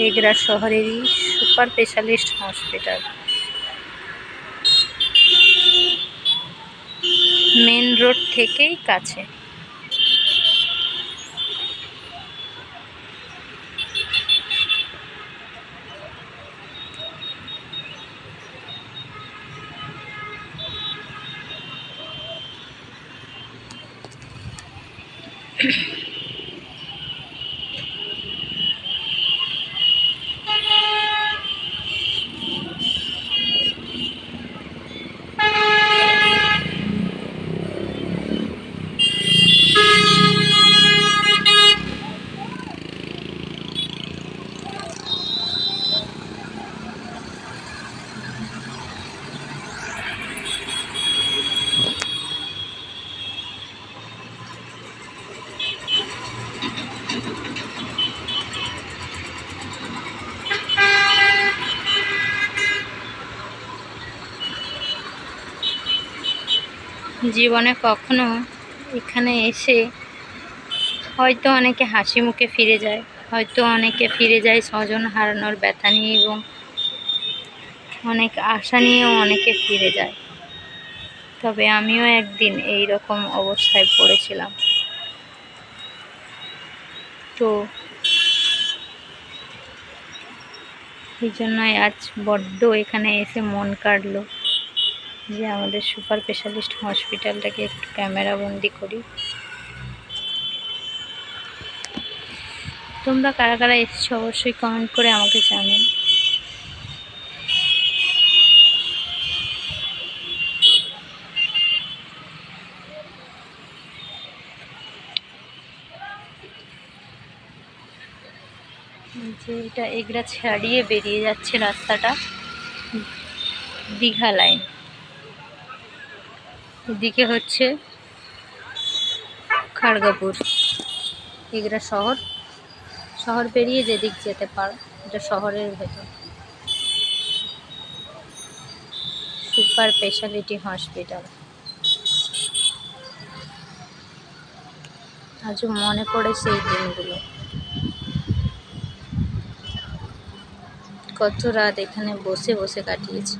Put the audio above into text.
Egra শহরেরই super specialist hospital. Main road থেকেই কাছে। জীবনে কখনো এখানে এসে হয়তো অনেকে হাসি মুখে ফিরে যায়, হয়তো অনেকে ফিরে যায় স্বজন হারানোর ব্যথা নিয়ে এবং অনেক আশা নিয়েও অনেকে ফিরে যায়। তবে আমিও একদিন এই রকম অবস্থায় পড়েছিলাম। তো এই জন্যই আজ বড্ড এখানে এসে মন কাটলো যে আমাদের সুপার স্পেশালিস্ট হসপিটালটাকে একটু ক্যামেরা বন্দি করি। তোমরা কারা কারা এসেছ অবশ্যই কমেন্ট করে আমাকে জানাও। যে এটা এগুলা ছাড়িয়ে বেরিয়ে যাচ্ছে রাস্তাটা। দীঘা লাইন এদিকে হচ্ছে খাড়গাপুর। এগুলা শহর। শহর পেরিয়ে যেদিক যেতে পারো, এটা শহরের ভেতর। Super specialty hospital. আজও মনে পড়ে সেই দিনগুলো। কত রাত এখানে বসে বসে কাটিয়েছি।